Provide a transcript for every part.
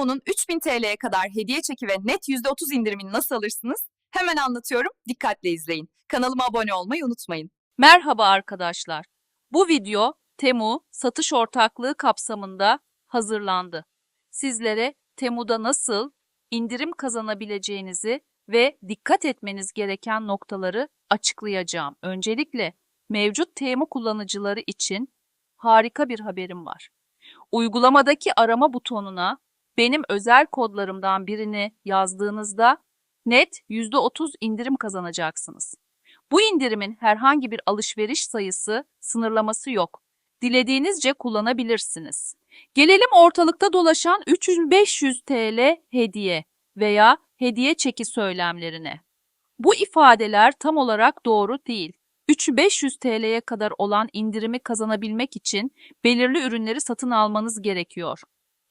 Temu'nun 3000 TL'ye kadar hediye çeki ve net %30 indirimini nasıl alırsınız? Hemen anlatıyorum, dikkatle izleyin. Kanalıma abone olmayı unutmayın. Merhaba arkadaşlar. Bu video Temu satış ortaklığı kapsamında hazırlandı. Sizlere Temu'da nasıl indirim kazanabileceğinizi ve dikkat etmeniz gereken noktaları açıklayacağım. Öncelikle mevcut Temu kullanıcıları için harika bir haberim var. Uygulamadaki arama butonuna benim özel kodlarımdan birini yazdığınızda net %30 indirim kazanacaksınız. Bu indirimin herhangi bir alışveriş sayısı, sınırlaması yok. Dilediğinizce kullanabilirsiniz. Gelelim ortalıkta dolaşan 3500 TL hediye veya hediye çeki söylemlerine. Bu ifadeler tam olarak doğru değil. 3500 TL'ye kadar olan indirimi kazanabilmek için belirli ürünleri satın almanız gerekiyor.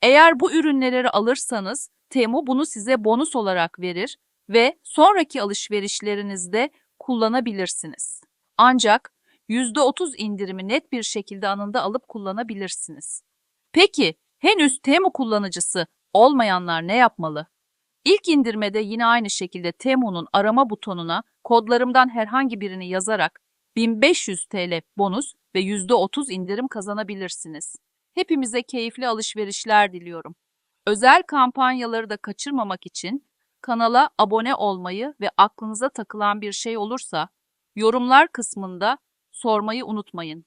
Eğer bu ürünleri alırsanız Temu bunu size bonus olarak verir ve sonraki alışverişlerinizde kullanabilirsiniz. Ancak %30 indirimi net bir şekilde anında alıp kullanabilirsiniz. Peki henüz Temu kullanıcısı olmayanlar ne yapmalı? İlk indirmede yine aynı şekilde Temu'nun arama butonuna kodlarımdan herhangi birini yazarak 1500 TL bonus ve %30 indirim kazanabilirsiniz. Hepimize keyifli alışverişler diliyorum. Özel kampanyaları da kaçırmamak için kanala abone olmayı ve aklınıza takılan bir şey olursa yorumlar kısmında sormayı unutmayın.